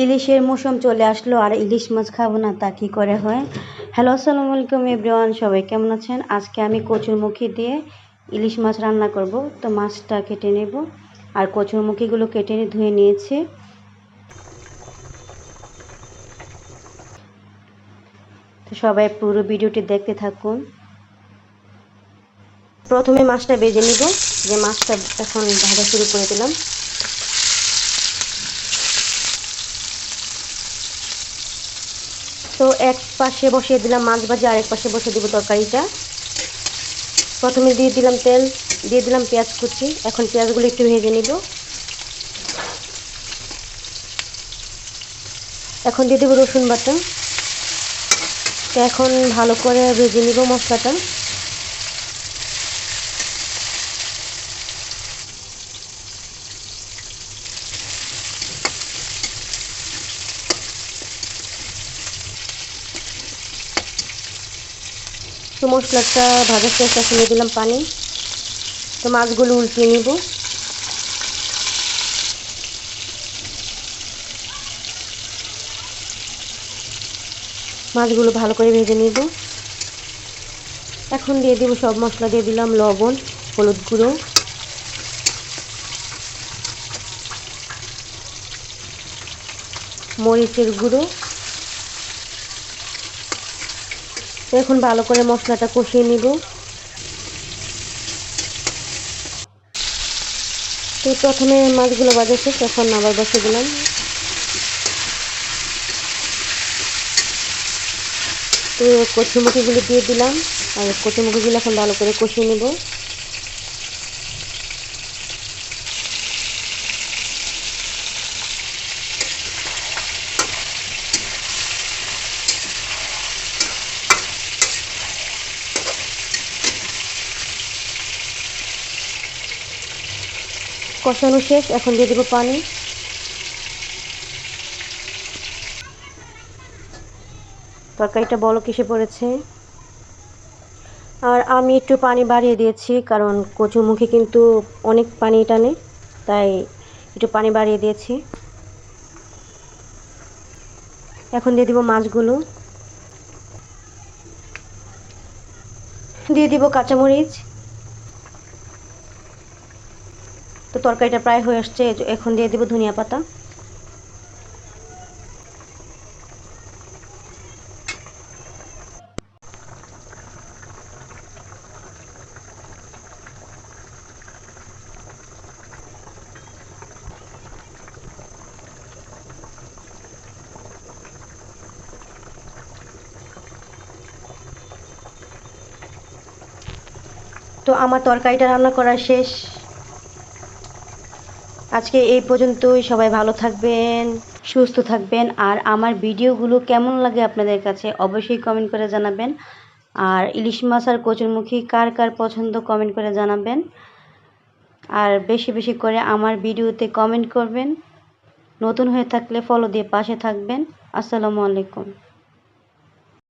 ইলিশের মৌসুম চলে আসলো আর ইলিশ মাছ খাব না, তা কী করে হয়? হ্যালো আসসালামু আলাইকুম এভরিওয়ান সবাই কেমন আছেন? আজকে আমি কচুরমুখী দিয়ে ইলিশ মাছ রান্না করব। তো মাছটা কেটে নেব আর কচুরমুখীগুলো কেটে নিয়ে ধুয়ে নিয়েছি। তো সবাই পুরো ভিডিওটি দেখতে থাকুন। প্রথমে মাছটা বেজে নিব। যে মাছটা এখন ভাজা শুরু করে দিলাম। তো এক পাশে বসিয়ে দিলাম মাছ ভাজি আর এক পাশে বসিয়ে দিব তরকারিটা। প্রথমে দিয়ে দিলাম তেল, দিয়ে দিলাম পেঁয়াজ কুচি। এখন পেঁয়াজগুলো একটু ভেজে নিব। এখন দিয়ে দেবো রসুন বাটা। তো এখন ভালো করে ভেজে নিব মশলাটা। তো মশলাটা ভাজার শেষ এখন দিলাম পানি। তো মাছগুলো উল্টিয়ে নিব। মাছগুলো ভালো করে ভেজে নিব। এখন দিয়ে দিব সব মশলা, দিয়ে দিলাম লবণ, হলুদ গুঁড়ো। মরিচের গুঁড়ো। এখন ভালো করে মশলাটা কষিয়ে নিব। তো প্রথমে মাছগুলো বাজা শেষ, এখন আবার বসে দিলাম। তো কচুমুখিগুলো দিয়ে দিলাম, আর কচুমুখিগুলো এখন ভালো করে কষিয়ে নিব। কষানো শেষ, এখন দিয়ে দেবো পানি। তরকারিটা বলো কিসে পড়েছে? আর আমি একটু পানি বাড়িয়ে দিয়েছি, কারণ কচুমুখী কিন্তু অনেক পানি টানে, তাই একটু পানি বাড়িয়ে দিয়েছি। এখন দিয়ে দিব মাছগুলো। দিয়ে দিব কাঁচামরিচ। তো তরকারিটা প্রায় হয়ে আসছে এখন দিয়ে দেবো ধনিয়া পাতা। তো আমার তরকারিটা রান্না করা শেষ। আজকে এই পর্যন্তই। সবাই ভালো থাকবেন, সুস্থ থাকবেন। আর আমার ভিডিওগুলো কেমন লাগে আপনাদের কাছে অবশ্যই কমেন্ট করে জানাবেন। আর ইলিশ মাছ আর কচুরমুখী কার কার পছন্দ কমেন্ট করে জানাবেন। আর বেশি বেশি করে আমার ভিডিওতে কমেন্ট করবেন। নতুন হয়ে থাকলে ফলো দিয়ে পাশে থাকবেন। আসসালামু আলাইকুম।